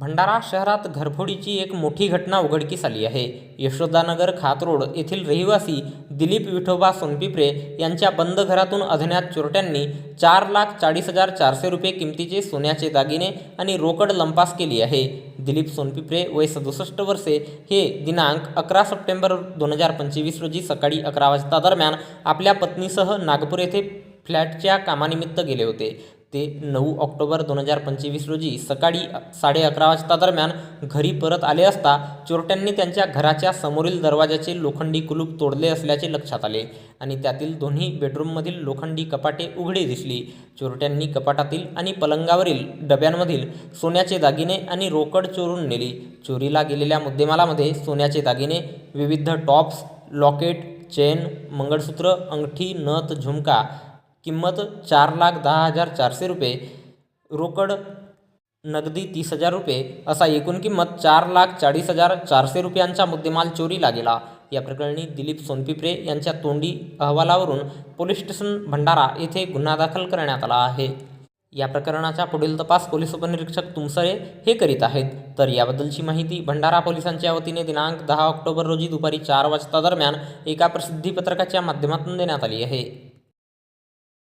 भंडारा शहरात घरफोडीची एक मोठी घटना उघडकीस आली आहे. यशोदानगर खातरोड येथील रहिवासी दिलीप विठोबा सोनपिपरे यांच्या बंद घरातून अज्ञात चोरट्यांनी चार लाख चाळीस हजार चारशे रुपये किमतीचे सोन्याचे दागिने आणि रोकड लंपास केली आहे. दिलीप सोनपिपरे वय सदुसष्ट वर्षे हे दिनांक अकरा सप्टेंबर दोन हजार पंचवीस रोजी सकाळी अकरा वाजता दरम्यान आपल्या पत्नीसह नागपूर येथे फ्लॅटच्या कामानिमित्त गेले होते. ते नऊ ऑक्टोबर दोन हजार पंचवीस रोजी सकाळी साडे अकरा वाजता दरम्यान घरी परत आले असता चोरट्यांनी त्यांच्या घराच्या समोरील दरवाजाचे लोखंडी कुलूप तोडले असल्याचे लक्षात आले आणि त्यातील दोन्ही बेडरूममधील लोखंडी कपाटे उघडे दिसली. चोरट्यांनी कपाटातील आणि पलंगावरील डब्यांमधील सोन्याचे दागिने आणि रोकड चोरून नेली. चोरीला गेलेल्या मुद्देमालामध्ये सोन्याचे दागिने विविध टॉप्स लॉकेट चेन मंगळसूत्र अंगठी नथ झुमका किंमत चार लाख दहा हजार चारशे रुपये. रोकड नगदी तीस हजार रुपये. असा एकूण किंमत चार लाख चाळीस हजार चारशे रुपयांचा मुद्देमाल चोरीला गेला या प्रकरणी दिलीप सोनपिपरे यांच्या तोंडी अहवालावरून पोलीस स्टेशन भंडारा येथे गुन्हा दाखल करण्यात आला आहे. या प्रकरणाचा पुढील तपास पोलीस उपनिरीक्षक तुमसरे हे करीत आहेत. तर याबद्दलची माहिती भंडारा पोलिसांच्या वतीने दिनांक दहा ऑक्टोबर रोजी दुपारी चार वाजता दरम्यान एका प्रसिद्धीपत्रकाच्या माध्यमातून देण्यात आली आहे.